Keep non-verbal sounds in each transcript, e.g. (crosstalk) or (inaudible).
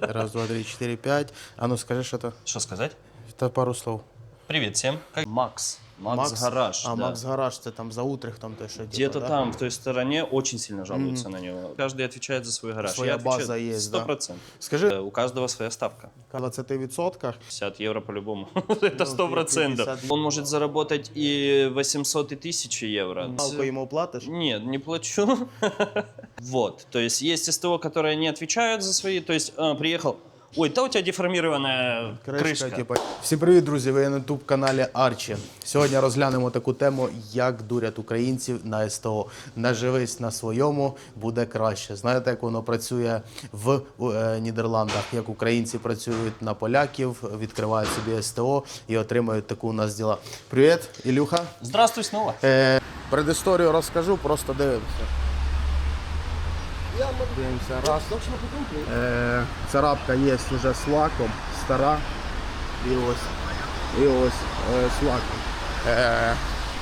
Раз, два, три, четыре, пять. А ну скажи что-то. Что сказать? Это пару слов. Привет всем. Как- Макс. Макс, Гараж. А, да. Макс Гараж, це там за Утрехтом, то що типа, Где-то да? там, в той стороне, очень сильно жалуются на него. Каждый отвечает за свой гараж. Своя Я отвечаю база есть, Сто да? процентов. Скажи, Э, У каждого своя ставка. в 20%. 50 евро по-любому. (laughs) Это сто процентов. 50. Он может заработать и 800, и 1000 евро. Палку йому платиш? Нет, не плачу. (laughs) Вот. То есть есть СТО, которые не отвечают за свои. То есть а, приехал. Ой, да у тебя деформированная крышка. типу. Всім привіт, друзі! Ви на youtube каналі Арчі. Сьогодні розглянемо таку тему, як дурять українців на СТО. Наживись на своєму, буде краще. Знаєте, як воно працює в е, Нідерландах, як українці працюють на поляків, відкривають собі СТО і отримують таку у нас діла. Привіт, Ілюха. Здравствуй снова. Е, предісторію розкажу, просто дивимося. Дивимося раз. Е, царапка є вже з лаком, стара. І ось. І ось е, з лаком. Е,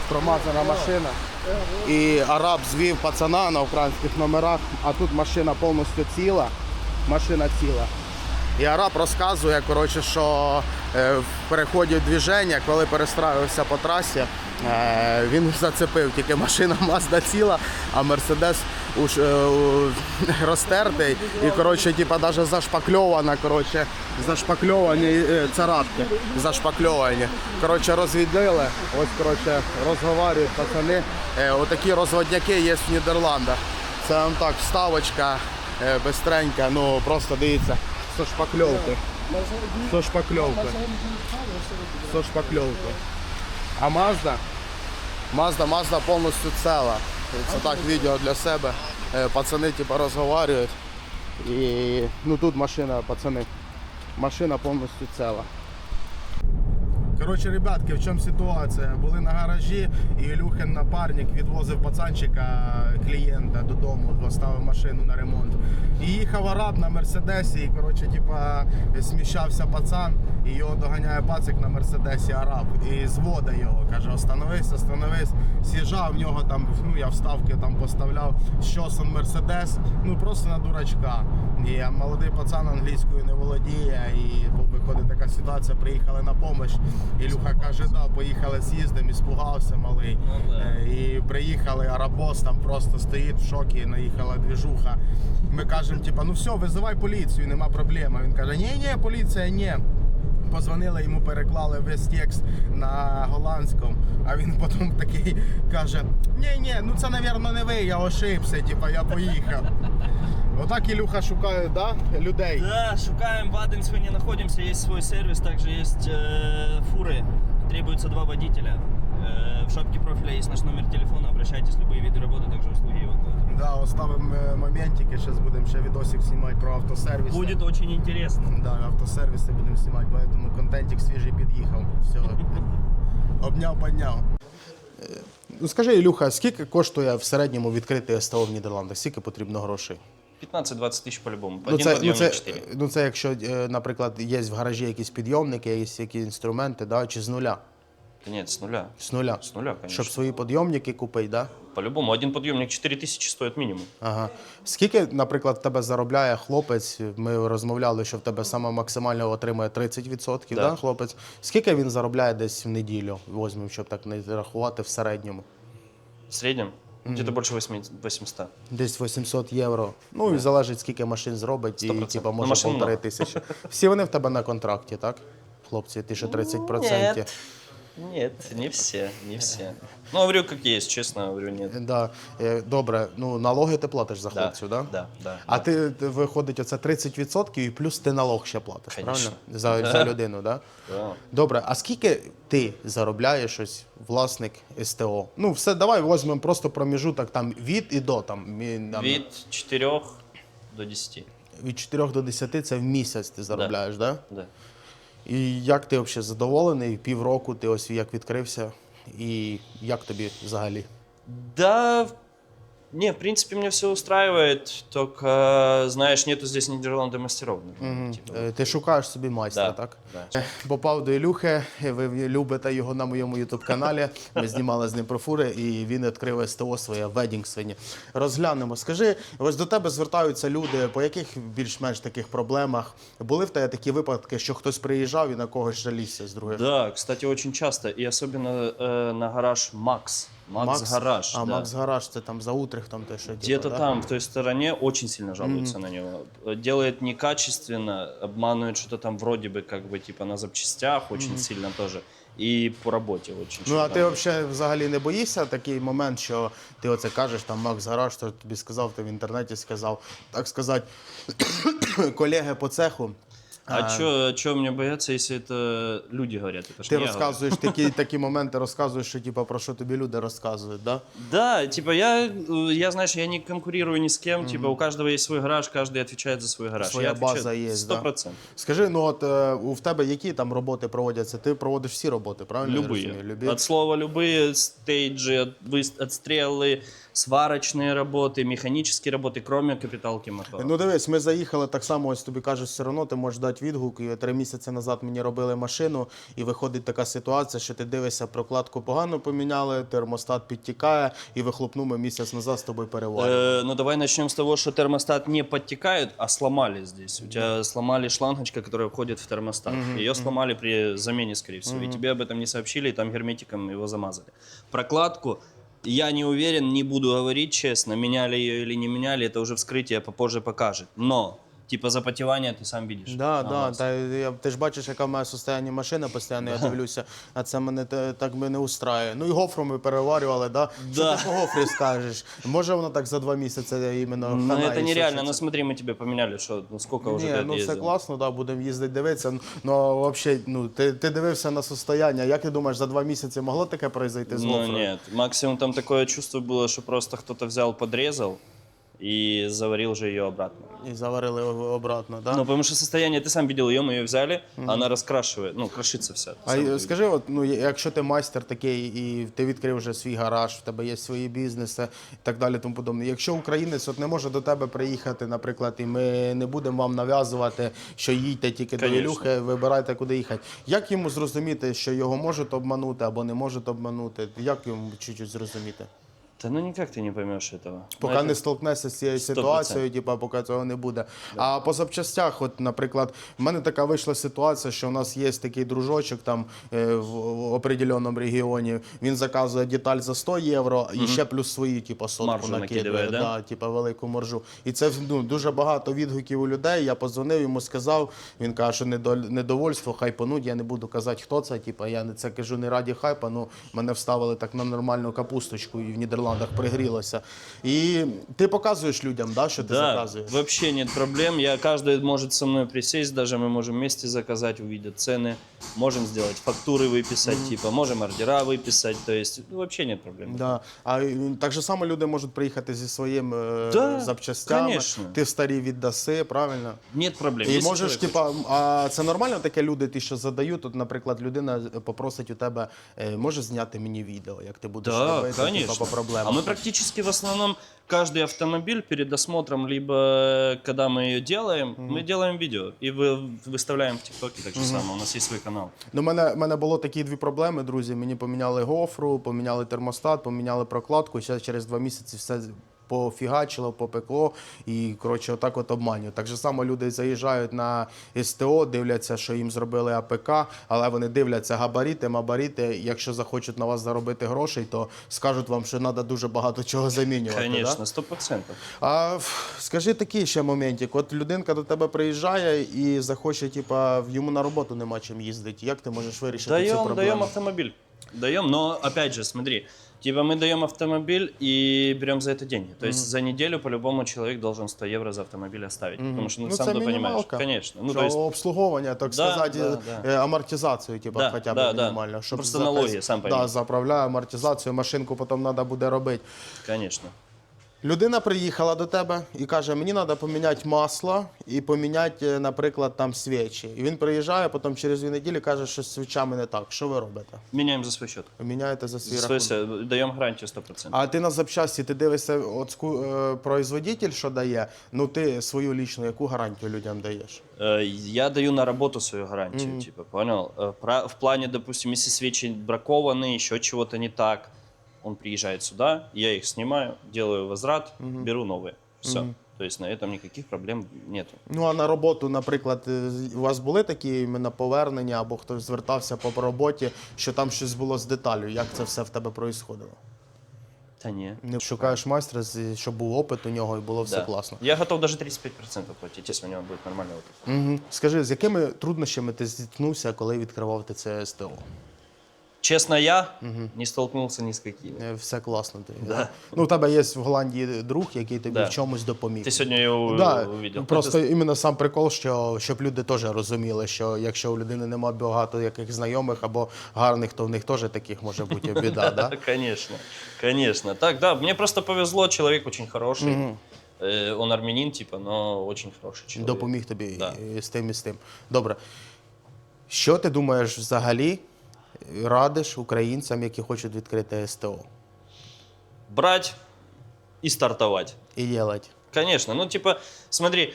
промазана машина. І араб звів пацана на українських номерах, а тут машина повністю ціла. Машина ціла. І араб розказує, коротше, що е, в переході движення, коли перестраювався по трасі, е, він зацепив тільки машина Мазда ціла, а Мерседес уж, е, (laughs) розтертий і коротше, типа, навіть зашпакльована, коротше, зашпакльовані царапки, зашпакльовані. Коротше, розвідили, ось коротше, розговорюють пацани. Отакі розводняки є в Нідерландах. Це вам так, вставочка бистренька, ну просто дивіться. Со шпаклевкой. Со шпаклевкой. Со шпаклевкой. А Мазда? Мазда, Мазда повністю ціла. Це так відео для себе. Е, Пацани типу розговорюють. І ну тут машина, пацани. Машина повністю ціла. Коротше, ребятки, в чому ситуація? Були на гаражі, і Ілюхин напарник відвозив пацанчика клієнта додому, поставив машину на ремонт. І їхав араб на мерседесі, і коротше, типа, сміщався пацан, і його доганяє пацик на мерседесі араб. І зводить його. Каже, остановись, остановись. З'їжджав в нього там, ну я вставки там поставляв, щосон мерседес, ну просто на дурачка. І молодий пацан англійською не володіє, і виходить така ситуація, приїхали на допомогу. Ілюха каже, да, поїхали з'їздом, іспугався малий. Ну, да. Е, І приїхали, арабос там просто стоїть в шокі, наїхала двіжуха. Ми кажемо, типа, ну все, визивай поліцію, нема проблем. Він каже, ні, ні, поліція, ні. Позвонили йому, переклали весь текст на голландському, а він потім такий каже: ні, ні, ну це, мабуть, не ви, я ошибся, типа, я поїхав. Отак Ілюха шукає да, людей. Да, шукаем в Аденсвене находимся, есть свой сервис, также есть э, фуры, требуется два водителя. Э, в шапке профиля есть наш номер телефона, обращайтесь, любые виды работы, также услуги эвакуатора. Да, оставимо е, моментики, зараз будемо ще відосик знімати про автосервіс. Будет очень интересно. Да, автосервіси будемо знімати, поэтому контентик свіжий під'їхав. Все. (laughs) Обняв, підняв. Ну скажи, Ілюха, скільки коштує в середньому відкрити СТО в Нідерландах? Скільки потрібно грошей? 15-20 тысяч по-любому. Ну Один це, ну, подъемник це, 4. ну це якщо, е, наприклад, є в гаражі якісь підйомники, є якісь інструменти, да, чи з нуля? Да нет, с нуля. З нуля. С нуля, конечно. Щоб свої підйомники купити, да? По-любому, один подъемник 4 тысячи стоит минимум. Ага. Скільки, наприклад, в тебе заробляє хлопець? Ми розмовляли, що в тебе саме максимально отримує 30%, да. Да. хлопець. Скільки він заробляє десь в неділю? Возьмемо, щоб так не рахувати в середньому. В среднем больше 8 800. Десь 800 євро. Ну і залежить, скільки машин зробить, і 100%. типа, Ну, може полтори тисячі. Всі вони в тебе на контракті, так? Хлопці, ти ще 30%. Нет. Нет, не все, не все. Ну, говорю, как есть, честно, говорю, нет. Да. Е, Добре, ну налоги ти платиш за Да, хлопців, так? да, да. А ти, ти виходить оце 30% і плюс ти налог ще платиш, Конечно. правильно? За, за людину? Да? Да. Добре, а скільки ти заробляєш ось власник СТО? Ну, все, давай візьмемо просто проміжуток там від і до там. мі- там, Від 4 до 10. від 4 до 10 це в місяць ти заробляєш? Да. Да. І як ти взагалі задоволений? Півроку ти ось як відкрився, і як тобі взагалі? Да, Не, в принципе, меня все устраивает, только, знаешь, нету здесь Нидерланды мастеров. Мгм. Типа, Е, Ти шукаєш собі майстра, Да, так? да. Попав до Ілюхи, ви любите його на моєму ютуб-каналі. Ми знімали з ним про фури, і він відкрив СТО своє ведінг свині. Розглянемо. Скажи, ось до тебе звертаються люди, по яких більш-менш таких проблемах були в тебе такі випадки, що хтось приїжджав і на когось жалівся з других? Да, кстати, очень часто, и особенно э, на гараж Макс. Макс, Гараж. А да. Макс Гараж, це там за Утрехтом те, що Где-то типу, да? там, в той стороне, очень сильно жалуются на него. Э, Делает некачественно, обманывает что-то там вроде бы, как бы, типа на запчастях очень сильно тоже. И по работе очень Ну а сильно. ти взагалі взагалі не боїшся такий момент, що ти оце кажеш, там Макс Гараж, що тобі сказав, ти в інтернеті сказав, так сказати, (coughs) колеги по цеху. А что мне бояться, если это люди говорят? Это ж Ти не я говорю. розказуєш такі, такі моменти, розказуєш, що типу, про що тобі люди розказують, да? Да, типа я, э, я, знаешь, я не конкурирую ни с кем. Типа у каждого есть свой гараж, каждый отвечает за свой гараж. Своя я отвечаю база есть, да? Сто процентов. Скажи, ну от е, у в тебе які там роботи проводяться? Ти проводиш всі роботи, правильно? я Любые. розумію? Любі? От слова любые, стейджи, от- выс- отстрелы, сварочные работы, механические работы, кроме капиталки мотора. Ну дивись, ми заїхали так само, ось тобі кажуть, все одно ти можеш дати відгук. І три місяці назад мені робили машину, і виходить така ситуація, що ти дивишся, прокладку погано поміняли, термостат підтікає, і вихлопну ми місяць назад з тобою переварювали. Э, ну давай начнем с того, что термостат не подтекает, а сломали здесь. У тебя сломали шлангочка, которая входит в термостат. Ее сломали при замене, скорее всего. И тебе об этом не сообщили, и там герметиком его замазали. Прокладку я не уверен, не буду говорить честно, меняли ее или не меняли, это уже вскрытие попозже покажет. Но, типа запотевание ты сам видишь. Да, на да, глаз. та я ти ж бачиш, яка в мене состояння машина постійно, я дивлюся, а це мене те- так би не устраює. Ну і гофру ми переварювали, да? Що Да. ти по гофрі скажеш? Може воно так за два місяці іменно Ну хана это і нереально, все ну це? смотри, мы тебе поменяли, что, ну сколько уже Ні, ты ну все ездил? класно, да, будемо їздити дивитися. Ну взагалі, ну ти, ти дивився на состояння. Як ти думаєш, за два місяці могло таке произойти з Ну гофрою? нет, максимум там такое чувство было, что просто кто-то взял, подрезал и заварил же ее обратно. І заварили обратно, да? Ну, потому что состояние, ты сам видел ее, мы ее взяли, она раскрашивает, ну, крошится вся. Ты А сам й- это скажи, от, ну, якщо ти майстер такий і ти відкрив вже свій гараж, в тебе є свої бізнеси і так далі, тому подобне. Якщо українець от не може до тебе приїхати, наприклад, і ми не будемо вам нав'язувати, що їдьте тільки до Конечно. Ілюхи, вибирайте, куди їхати. Як йому зрозуміти, що його можуть обманути або не можуть обманути? Як йому чуть-чуть зрозуміти? Да ну никак ты не поймешь этого. Поки Ну, это- не столкнешся з цією Сто ситуацією, типу, поки цього не буде. А по запчастях, от, наприклад, в мене така вийшла ситуація, що у нас є такий дружочок там е, в, в определеному регіоні. Він заказує деталь за 100 євро і ще плюс свої, типу, сотку Маржу накидує. накидує, да? Да, типу, велику маржу. І це ну, дуже багато відгуків у людей. Я позвонив йому, сказав. Він каже, що недо- недовольство, хайпануть. Я не буду казати, хто це. Типу, я не це кажу не раді хайпа. Ну мене вставили так на нормальну капусточку і в Нідерландах пригрілося. І ти показуєш людям, да, що ти Да, заказуєш. вообще нет проблем. Я каждый может со мной присесть, даже мы можем вместе заказать, увидят цены, можем сделать фактуры выписать, типа, можем ордера выписать, то есть ну, вообще нет проблем. Да. А е, так же само люди можуть приїхати зі своїм е, Да, запчастями. конечно. Ти старі віддаси, правильно? Нет проблем. І Если можеш, человек типа, а це нормально таке люди, ті, що задають. Тут, наприклад, людина попросить у тебе, е, може зняти мені відео, як ти будеш Да, робити, типа, конечно. по проблемам. А мы практически в основном каждый автомобиль перед осмотром, либо когда мы ее делаем, мы делаем видео и вы, выставляем в ТикТоке так же самое. У нас есть свой канал. Ну, у мене, мене було такі дві проблеми, друзі. Мені поміняли гофру, поміняли термостат, поміняли прокладку. І зараз через два місяці все пофігачило, попекло і коротше, отак от обманюють. Так же само люди заїжджають на СТО, дивляться, що їм зробили АПК, але вони дивляться габарити, мабарити. Якщо захочуть на вас заробити грошей, то скажуть вам, що треба дуже багато чого замінювати. сто процентов. А скажи такий ще моментик. От людинка до тебе приїжджає і захоче, типа, в- йому на роботу нема чим їздити. Як ти можеш вирішити цю проблему? даем автомобиль. Даем, но опять же, смотри, типа мы даем автомобиль и берем за это деньги. То есть за неделю по-любому человек должен 100 евро за автомобиль оставить. Потому что, ну, Ну, сам це ты понимаешь. мінімалка. Конечно. Ну, Що то есть, обслуговування, так Да, сказати, да, е, да. е, амортизацію, типа, Да, хоча б да, да. мінімально. Просто заказ- налоги, сам пойми. да, заправляє амортизацію, машинку потім треба буде робити. конечно. Людина приїхала до тебе і каже: мені треба поміняти масло і поміняти, е, наприклад, там свічі. І він приїжджає, потім через дві неділі каже, що з свічами не так. Що ви робите? Меняем за свой счет. Ви Міняєте за свій За рахунок. свой, даем гарантию 100%. А ти на запчасті, ти дивишся, от ску- е, производитель, що дає, ну ти свою лічну, яку гарантію людям даєш? Э, Я даю на работу свою гарантию, типа, понял? Э, про- В плане, допустим, если свечи бракованы, еще чего-то не так, он приезжает сюда, я их снимаю, делаю возврат, беру новые. Все. То есть на этом никаких проблем нету. Ну а на роботу, наприклад, е, у вас були такі іменно повернення, або хтось звертався по роботі, що там щось було з деталю. Як це все в тебе проїсходило? Да не. Не шукаєш майстра, з- щоб був опит у нього і було все Да. класно. Я готов даже 35% платить, если у него будет нормальный опыт. Угу. Скажи, з якими труднощами ти зіткнувся, коли відкривав ти це СТО? Честно, я не столкнулся ни с какими. Е, Все класно. Ти. Да. Ну, у тебе є в Голландії друг, який тобі Да. в чомусь допоміг. Ты сегодня его Да, увидел. просто іменно сам прикол, що щоб люди теж розуміли, що якщо у людини немає багато яких знайомих або гарних, то в них теж таких може бути (laughs) біда. Да? (laughs) Конечно, конечно. Так, да, мне просто повезло, человек очень хороший. Э, Он армянин, типа, но очень хороший человек. Допоміг тобі Да. з тим і з тим. Добре. Що ти думаєш взагалі радиш українцям, які хочуть відкрити СТО? Брать и стартовать. І делать? Конечно, ну типа, смотри,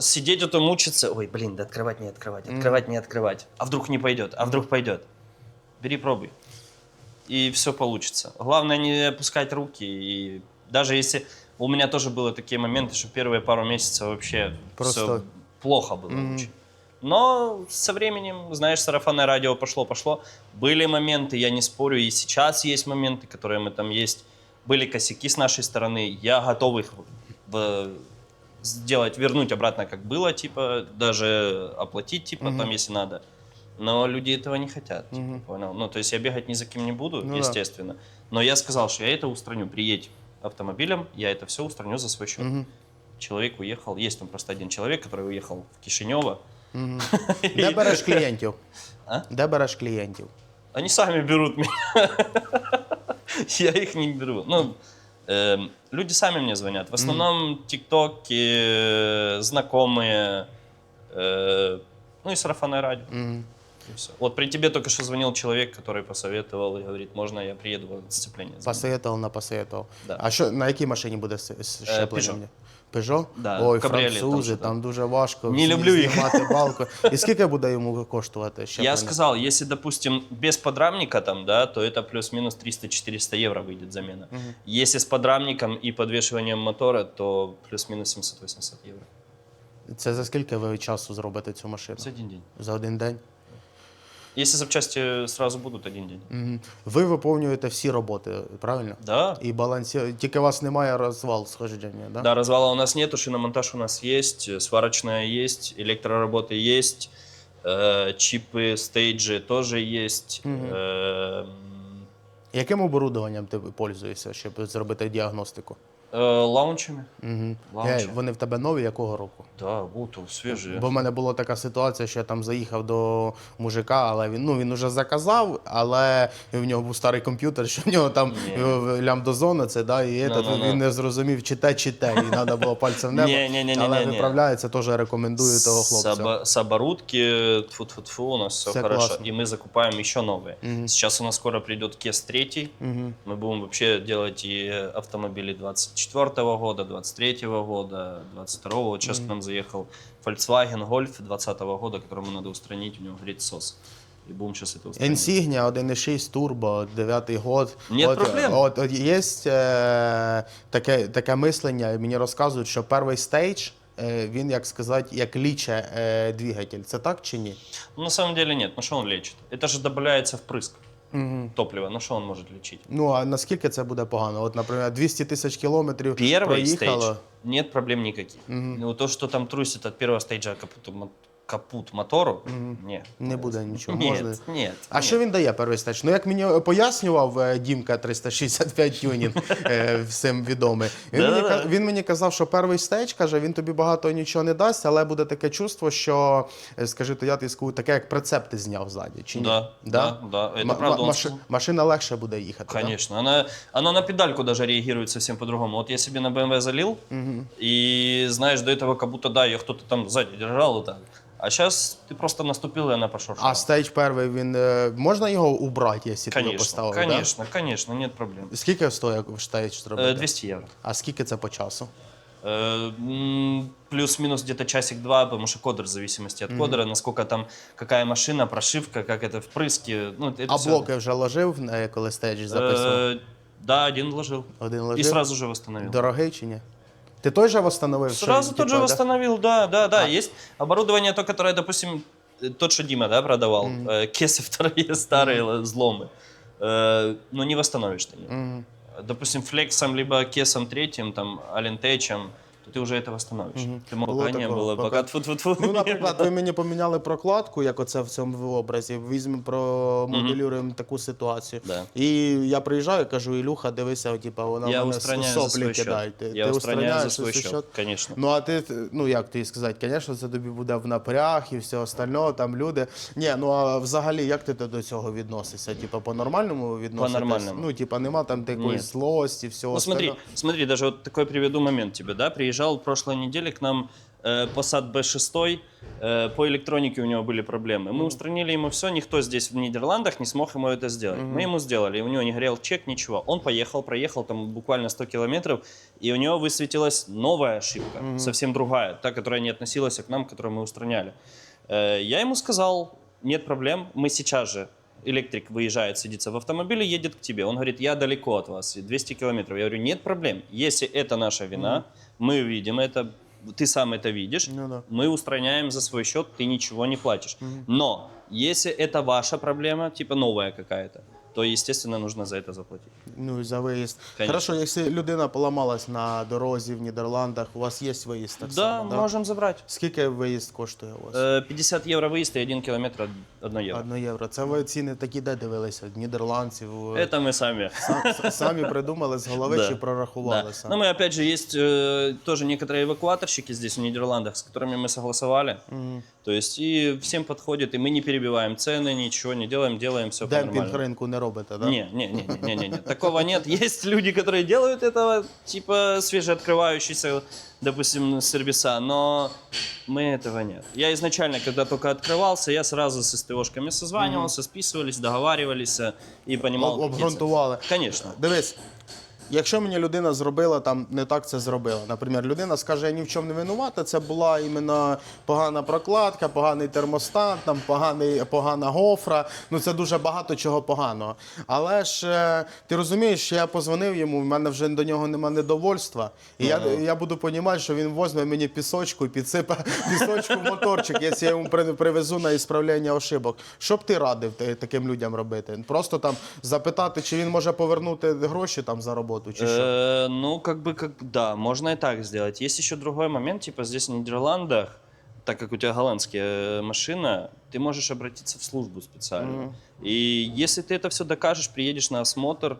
сидеть это мучиться, ой, блин, да открывать, не открывать, открывать, не открывать. А вдруг не пойдет, а вдруг пойдет. Бери, пробуй. И все получится. Главное не опускать руки. И даже если у меня тоже были такие моменты, что первые пару месяцев вообще Просто- всё плохо было очень. Но со временем, знаешь, сарафанное радио пошло-пошло. Были моменты, я не спорю, и сейчас есть моменты, которые мы там есть. Были косяки с нашей стороны. Я готов их в- сделать, вернуть обратно, как было, типа, даже оплатить, типа, там, если надо. Но люди этого не хотят, типа, понял? Ну, то есть я бегать ни за кем не буду, Ну да. естественно. Но я сказал, что я это устраню. Приедь автомобилем, я это все устраню за свой счет. Человек уехал, есть там просто один человек, который уехал в Кишинево. (laughs) Де береш клієнтів? А? Де береш клієнтів? Они сами берут меня. (laughs) Я их не беру. Ну, эм, люди сами мне звонят. В основном тиктоки, э, знакомые, э, ну и сарафанное радио. Мгм. И всё. Вот при тебе только что звонил человек, который посоветовал и говорит, можно я приеду в сцепление? Посоветував, на посоветував. Да. А що на якій машині буде с- с- щеплення? Peugeot. Пежо? Да, Ой, кабріолет там французи, що там, там. дуже важко. Не всі люблю їх. знімати балку. І скільки буде йому коштувати щеплення? Я сказал, если, допустим, без подрамника там, да, то это плюс-минус 300-400 евро выйдет замена. Если с подрамником и подвешиванием мотора, то плюс-минус 700-800 евро. Це за скільки ви часу зробите цю машину? За один день. За один день? Если запчасти сразу будут, один день. Мгм. Ви виповнюєте всі роботи, правильно? Да. І балансі... Тільки у вас немає розвал схождення, да? Да, развала у нас нету, шиномонтаж у нас есть, э, сварочная есть, электроработы есть, э, чипы, стейджи тоже есть. э, Яким оборудованням ти пользуєшся, щоб зробити діагностику? э, лаунчами. Угу. Лаунчі. Вони в тебе нові якого року? Да, вот свежие. Бо в мене була така ситуація, що я там заїхав до мужика, але він ну він уже заказав, але в нього був старий комп'ютер, що в нього там Ні. е, лямбдозона, це да, і этот, Ну-ну-ну. він не зрозумів, чи те, чи те, і треба було пальцем в небо. Ні-ні-ні-ні-ні. Але виправляється, теж рекомендую того С, хлопця. оба- с оборудки, тфу-тфу-тфу, у нас все, Всё хорошо. классно. И мы закупаем еще новые. Сейчас у нас скоро придет Кес 3. Мы будем вообще делать и автомобили 24 года, 23 года, 22 Вот сейчас к нам заехал Volkswagen Golf 20 года, которому надо устранить, у него горит сос. И будем сейчас это устранить. Insignia 1.6 турбо, 9 год. Нет от, проблем. От, от є е, таке, таке мислення, мені розказують, що перший стейдж, е, він, як сказати, як ліче е, двигатель. Це так чи ні? Ну, на самом деле нет, ну что он лечит? Это же добавляется впрыск топлива, ну что он может лечить? Ну, а наскільки це буде погано? От, наприклад, 200 тисяч кілометрів Первый проїхало. стейдж, нет проблем никаких. Ну, то, что там трусит от первого стейджа капут мотору, нет. Не буде нічого. Нет, Можна. нет. А нет. що він дає перший стеч? Ну як мені пояснював е, Дімка 365 тюнінг, е, всім відомий. Він мені, ка- він мені казав, що перший стеч каже, він тобі багато нічого не дасть, але буде таке чувство, що е, скажи, то я скажу, таке як прицеп ти зняв ззаді. Чи ні? Да, да, да. Это Ма- правда. он маши- машина легше буде їхати. да? Конечно. Она, она на педальку даже реагирует совсем по-другому. Вот я себе на BMW залил, и знаешь, до этого как будто, да, ее кто-то там сзади держал и так. А сейчас ты просто наступил, и она пошла. А стейдж перший він е, можна його убрати, якщо ти його Конечно, поставив? конечно, конечно, нет проблем. Да? Скільки стоїть стейдж Э, зробити? 200 евро. А скільки це по часу? Э, м, Плюс-минус где-то часик-два, потому что кодер в зависимости от кодера, насколько там, какая машина, прошивка, как это впрыски. Ну, это А всё. блоки вже ложив, е, коли стейдж записував? Э, Да, один вложил. Один И ложив? сразу же восстановил. Дорогий чи ні? Ти той же восстановив? що, Сразу тот же типа, да? восстановил, да, да, да. А. Есть оборудование, то, которое, допустим, э, тот, что Дима, да, продавал, э, кесы вторые старые (laughs) л- взломы, э, ну не восстановишь ты. их. Мгм. Допустим, флексом, либо кесом третьим, там, алентечем, то ты уже это восстановишь. Мгм. Ты мог, Было а не такое, было, пока- пока тьфу-тьфу-тьфу. Ну, наприклад, ви мені поміняли прокладку, як оце в цьому образі. Візьмемо промоделюємо таку ситуацію. Да. І я приїжджаю, кажу, Ілюха, дивися, типа, вона Я в мене устраняю за соплі свой счет. кидає. Ти, Я ти устраняю за устраняєш свой за счет, конечно. Ну, а ти, ну як тобі сказати, звісно, це тобі буде в напряг і все остальне, там люди. Ні, ну а взагалі, як ти до цього відносишся? Типа по-нормальному відноситись? По-нормальному. Ну, типа, нема там такої Ні. злості, всього Ну смотри, остального? смотри, даже вот такой приведу момент тебе, да, приезжал прошлой неделе к нам э, Passat B6, э, по электронике у него были проблемы. Мы устранили ему все, никто здесь в Нидерландах не смог ему это сделать. Мы ему сделали, у него не горел чек, ничего. Он поехал, проехал там буквально 100 километров, и у него высветилась новая ошибка, совсем другая, та, которая не относилась к нам, которую мы устраняли. Э, я ему сказал, нет проблем, мы сейчас же электрик выезжает, садится в автомобиле, едет к тебе. Он говорит, я далеко от вас, 200 километров. Я говорю, нет проблем. Если это наша вина, мы видим это, ты сам это видишь, Ну да. мы устраняем за свой счет, ты ничего не платишь. Но если это ваша проблема, типа новая какая-то, то, естественно, нужно за это заплатить. Ну, і за виїзд. Конечно. Хорошо, якщо людина поламалась на дорозі в Нідерландах, у вас є виїзд так да, само? можем забрать. Скільки виїзд коштує у вас? Э, 50 евро выезд и 1 километр 1 евро. Одно євро. Це ви ціни такі де дивилися? Нідерландців? Это мы сами. Сам- самі придумали з голови Да. чи Да. прорахували Но мы, опять же, есть э, тоже некоторые эвакуаторщики здесь, в Нидерландах, с которыми мы согласовали. То есть и всем подходит, и мы не перебиваем цены, ничего не делаем, делаем все Демпінг нормально. ринку не робите, да? Не, не, не, не, не, не, такого нет. Есть (laughs) люди, которые делают этого, типа свежеоткрывающиеся, допустим, сервиса, но мы этого нет. Я изначально, когда только открывался, я сразу с СТОшками созванивался, списывались, договаривались э, и понимал. Об- какие цены. Обґрунтували. Конечно. Дивись, якщо мені людина зробила там не так це зробила. Наприклад, людина скаже, я ні в чому не винувата, це була іменно погана прокладка, поганий термостат, там поганий, погана гофра. Ну це дуже багато чого поганого. Але ж е, ти розумієш, я позвонив йому, в мене вже до нього нема недовольства. І я, я буду розуміти, що він возьме мені пісочку і підсипе (laughs) пісочку в моторчик, якщо я йому при- привезу на ісправлення ошибок. Що б ти радив таким людям робити? Просто там запитати, чи він може повернути гроші там за роботу, чи що? Э, Ну, как бы, как, да, можно и так сделать. Есть еще другой момент, типа здесь в Нидерландах, так как у тебя голландская э, машина, ты можешь обратиться в службу специально. И если ты это все докажешь, приедешь на осмотр,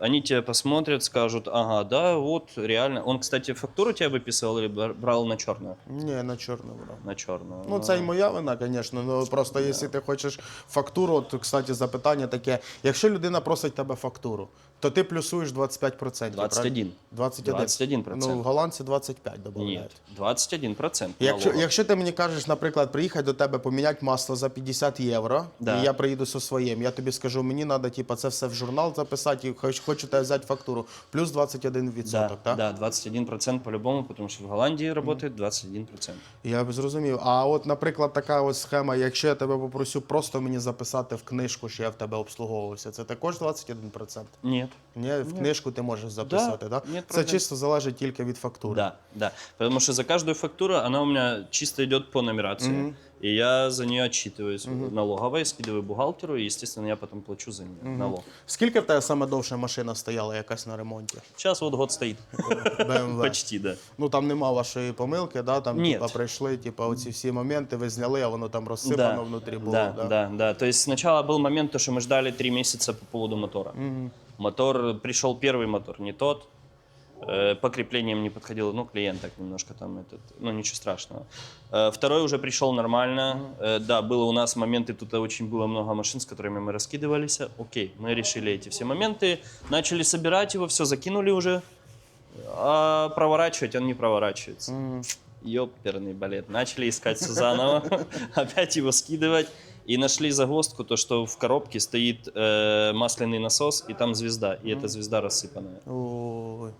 они тебя посмотрят, скажут, ага, да, вот, реально. Он, кстати, фактуру тебе выписывал или бр- брал на черную? Ні, на чорно брав. На черную. Ну, це і моя вина, звісно. Ну просто якщо ти хочеш фактуру, то кстати, запитання таке: якщо людина просить тебе фактуру, то ти плюсуєш 25%. 21. 21. 21%. Ну, в голландці 25 Нет, додають. 21% Якщо, налогов. якщо ти мені кажеш, наприклад, приїхати до тебе поміняти масло за 50 євро, Да. і я приїду зі своїм, я тобі скажу, мені треба типу, це все в журнал записати, і хоч, хочу тебе взяти фактуру, плюс 21%, Да, так? да, 21% по-любому, потому что в Голландии работает 21%. Я б зрозумів. А от, наприклад, така ось схема, якщо я тебе попросю просто мені записати в книжку, що я в тебе обслуговувався, це також 21%? Нет. Ні, в книжку ти можеш записати, Да, так? нет Це чисто залежить тільки від фактури. Да, да. Потому что за каждую фактуру она у меня чисто идет по нумерации. И я за нее отчитываюсь налоговой, скидываю бухгалтеру, и, естественно, я потом плачу за нее налог. Скільки в тебе саме довше машина стояла якась на ремонті? Сейчас вот год стоит. BMW. Почти, да. Ну там нема вашої помилки, да? там Ні. типа, прийшли, типа, оці всі моменти ви зняли, а воно там розсипано внутрі було. да, да? да, да. То есть сначала был момент, то, что мы ждали три месяца по поводу мотора. Мотор, пришел первый мотор, не тот. Э, По креплениям не подходил, ну, клиент так немножко там, этот, ну, ничего страшного. Э, Второй уже пришел нормально. Э, Да, было у нас моменты, тут очень было много машин, с которыми мы раскидывались. Окей, мы решили эти все моменты, начали собирать его, все закинули уже. А проворачивать он не проворачивается. Ёперный балет. Начали искать все заново, (laughs) опять его скидывать. И нашли загвоздку, то, что в коробке стоит э, масляный насос, и там звезда, и эта звезда рассыпанная.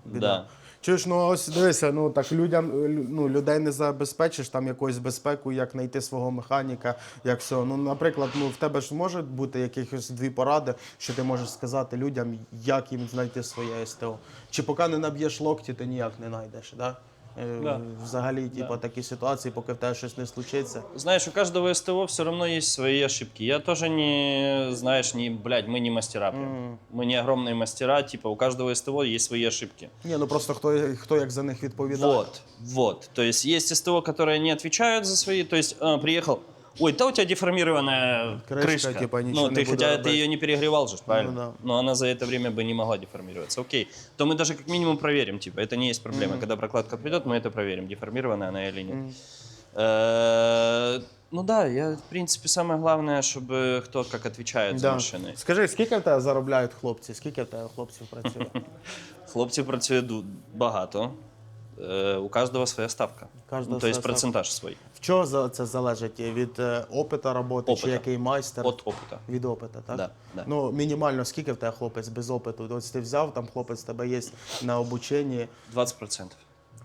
Ой, біда. Да. Чуєш, ну ось дивися, ну так людям е, ну, людей не забезпечиш там якоюсь безпеку, як знайти свого механіка, як все. Ну, наприклад, ну в тебе ж може бути якихось дві поради, що ти можеш сказати людям, як їм знайти своє СТО. Чи поки не наб'єш локті, ти ніяк не знайдеш, да? Е, Да. Взагалі, типу, такі ситуації, поки в тебе щось не случиться. Знаешь, у каждого СТО все равно есть свои ошибки. Я тоже не, знаешь, не, блядь, мы не мастера прям. Мы не огромные мастера, типа у каждого СТО есть свои ошибки. Ні, ну просто хто, хто як за них відповідає. Вот, вот. То есть есть СТО, которые не отвечают за свои. То есть а, приехал, ой, да у тебя деформированная Крышка, крышка. типа, ничего ну, не ты буду хотя ты работать. ее не перегревал же, правильно? Ну да. Но она за это время бы не могла деформироваться. Окей. То мы даже как минимум проверим, типа, это не есть проблема. Когда прокладка придет, мы это проверим, деформированная она или нет. Э, Ну да, я, в принципе, самое главное, чтобы кто как отвечает за Да. машиной. Скажи, скільки в тебе заробляють хлопці? Скільки в тебе хлопців працює? Хлопців працює ду- (laughs) багато. Е, У кожного своя ставка. Кожного ну, то есть процентаж свій. В чого за це залежить? Від е, опита роботи чи який майстер? От опита. Від опита, так? Да, да. Ну, мінімально скільки в тебе хлопець без опиту? Ось ти взяв, там хлопець в тебе є на обученні. 20%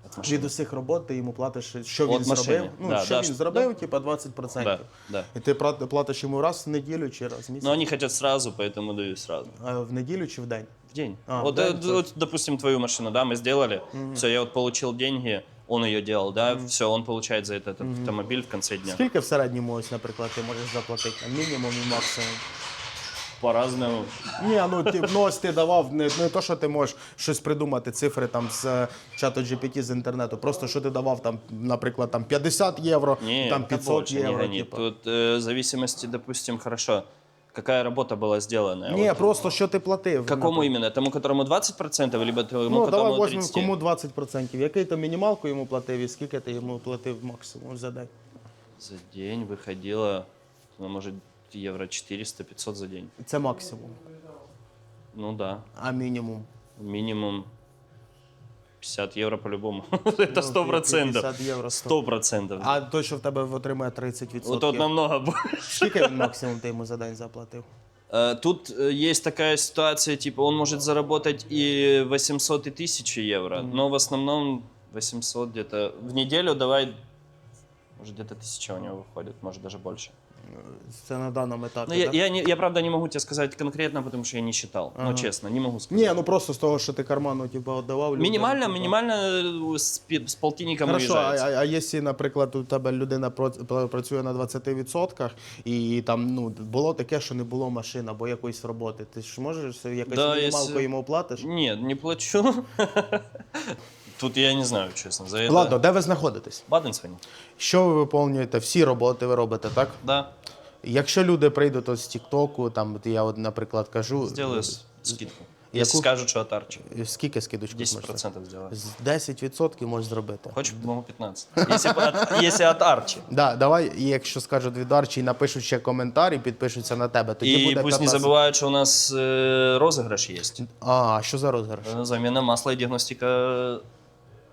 от машини. Від усіх робот ти йому платиш, що От він машини. зробив. Ну, Да, що да, він що- зробив, типа 20%. Да, да. І ти пла- платиш йому раз в неділю чи раз в місяць? Но они хотят сразу, поэтому даю сразу. А в неділю чи в день? В день. А, вот, в день, э, то вот, допустим, твою машину, да, мы сделали. Все, я вот получил деньги, он ее делал, да, все, он получает за этот автомобиль в конце дня. Скільки в середньому, ось, наприклад, ти можеш заплатити? Мінімум і максимум. По-разному. Ні, ну ти ну, ось ти давав не, не то, що ти можеш щось придумати, цифри там з е, чату GPT з інтернету. Просто що ти давав там, наприклад, там 50 євро, Не, там да 500 больше не євро. гони. Типу. Тут э, в зависимости, допустим, хорошо, какая работа была сделана. Ні, Вот просто що ти платив. Какому наприклад. именно? Тому, которому 20%, либо тому, Ну, давай которому візьмемо 30%? кому 20%. Який ти мінімалку йому платив і скільки ти йому платив максимум за день? За день выходило, ну, может, евро 400-500 за день. Це максимум. Ну да, А мінімум. минимум 50 евро по-любому. Это (laughs) 100 процентов. 50 євро. 100 процентов. А той, що в тебе отримає 30%. Вот тут намного больше. Скільки він (laughs) максимум ти йому за день заплатив? Э, Тут э, есть такая ситуация, типа, он может заработать и 800, и 1000 евро, но в основном 800 где-то в неделю давай, может, где-то 1000 у него выходит, может, даже больше. Це на даному етапі. Ну, я, так? я, не, я, правда, не могу тебе сказать конкретно, потому что я не считал. Ага. Ну, честно, не могу сказать. Ні, ну просто з того, що ти карману типу, віддавав. людям, Минимально, типу. минимально э, с, пи- полтинником Хорошо, а, а, а якщо, наприклад, у тебе людина працює на 20% і там ну було таке, що не було машин або якоїсь роботи, ти ж можеш якось Да, мінімалку якщо- йому оплатиш? Нет, не плачу. (laughs) Тут я не знаю, честно, за это. Ладно, де ви знаходитесь? Баденсвені? Що ви виконуєте? Всі роботи ви робите, так? Да, Якщо люди прийдуть от з Тіктоку, там от я, от, наприклад, кажу, сделаю с- скидку. Яку? Если скажут, что от Арчи. скільки скидочку 10% сделаю. З 10% можеш зробити. Хочешь, могу 15. Если, бы от, если от Арчи. Да, давай, і якщо скажуть від Арчі, і напишуть ще коментар і підпишуться на тебе, тоді И буде пусть не 15. забывают, что у нас э, розыгрыш есть. А, що за розіграш? Э, Замена масла и диагностика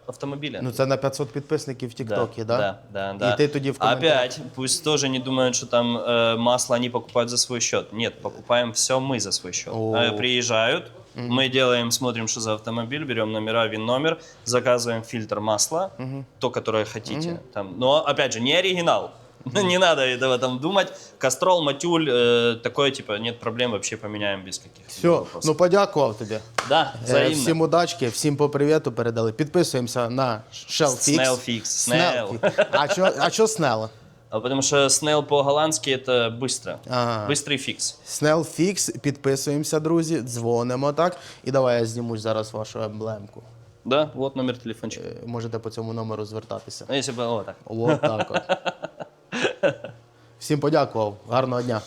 автомобиля. Ну це на 500 підписників в Тіктокі, да? Да, да, да. І ти тоді в коментарях. Опять, пусть тоже не думают, что там э, масло они покупают за свой счет. Нет, покупаем все мы за свой счет. О. Э, приезжают, мы делаем, смотрим, что за автомобиль, берем номера, ВИН-номер, заказываем фильтр масла, то, которое хотите. Там, но, опять же, не оригинал. (laughs) Не надо этого там думать. Кастрол, матюль, э, такое, типа, нет проблем, вообще поменяем без каких-либо Все, вопросов. ну подякував тобі. Да, Е, взаимно. Всім удачки, всім по привіту передали. Підписуємося на Shellfix. Snellfix, Snell. Snellfix. А що, а що Snell? А потому что Snail по-голландски это быстро. Ага. Быстрый фикс. Snell Fix, підписуємося, друзі, дзвонимо так. І давай я зніму зараз вашу емблемку. Да, вот номер телефончика. Е, Можете по цьому номеру звертатися. Ну, если бы, о, так. От так от. (laughs) Всім подякував. Гарного дня.